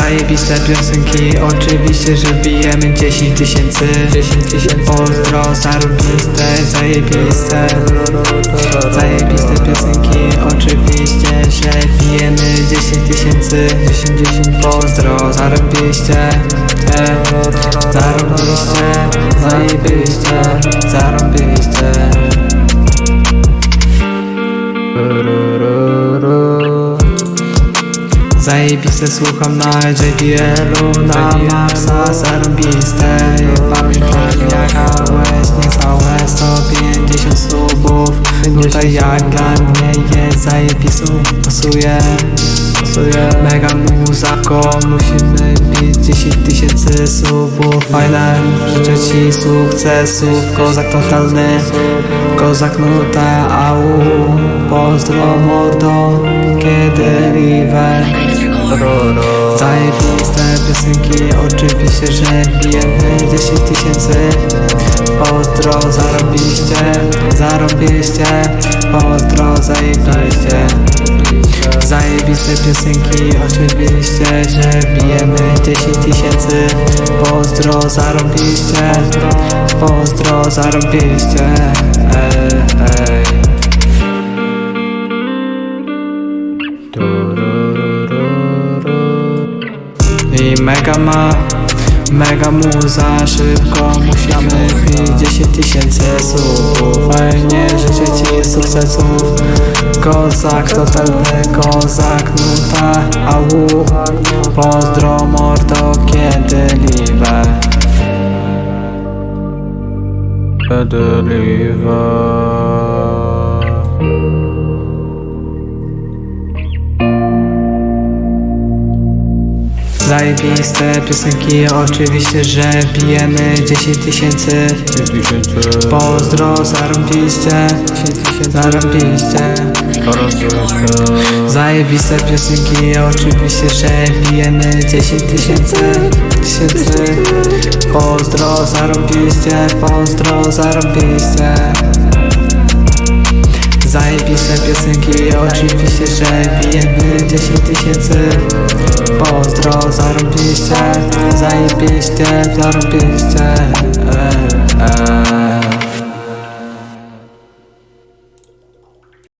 Zajebiste piosenki, oczywiście, że bijemy 10 tysięcy. 10 tysięcy. Pozdro, zarobiste, zajebiste. Zajebiste piosenki, oczywiście, że bijemy 10 tysięcy. 10 10 Pozdro, zarobiście. Zarobiście, zajebiście, zarobiście Zajebiste słucham na JBL-u Na maksa zarobiste Pamiętam jak hałeś niecałe 150 subów Tutaj jak dla mnie jest zajebistą Pasuje, pasuje. Mega muzako Musimy bić 10 tysięcy subów. Fajne, życzę ci sukcesów Kozak totalny Kozak nuta, au Pozdro mordo Kiedy river Zajebiste piosenki, oczywiście, że bijemy 10 tysięcy Pozdro, zarobiście, zarobiście Pozdro, zajebiście Zajebiste piosenki, oczywiście, że bijemy 10 tysięcy. Pozdro, zarobiście. Pozdro, zarobiście. Ej, ej. Mega ma, mega muza Szybko musimy bić 10 tysięcy subów. Fajnie życzę ci sukcesów. Kozak, totalny kozak Nuta, au. Pozdro mordo, kiedy liwe? Kiedy liwe Zajebiste piosenki, oczywiście, że bijemy 10 tysięcy. Pozdro, zarobiście, zarobiście Zajebiste piosenki, oczywiście, że bijemy 10 tysięcy. Tysięcy. Pozdro, zarobiście, pozdro, zarobiście Zajebiste piosenki, oczywiście, że bijemy 10 tysięcy Pozdro, zarobiście, zajebiście, zarobiście e, e.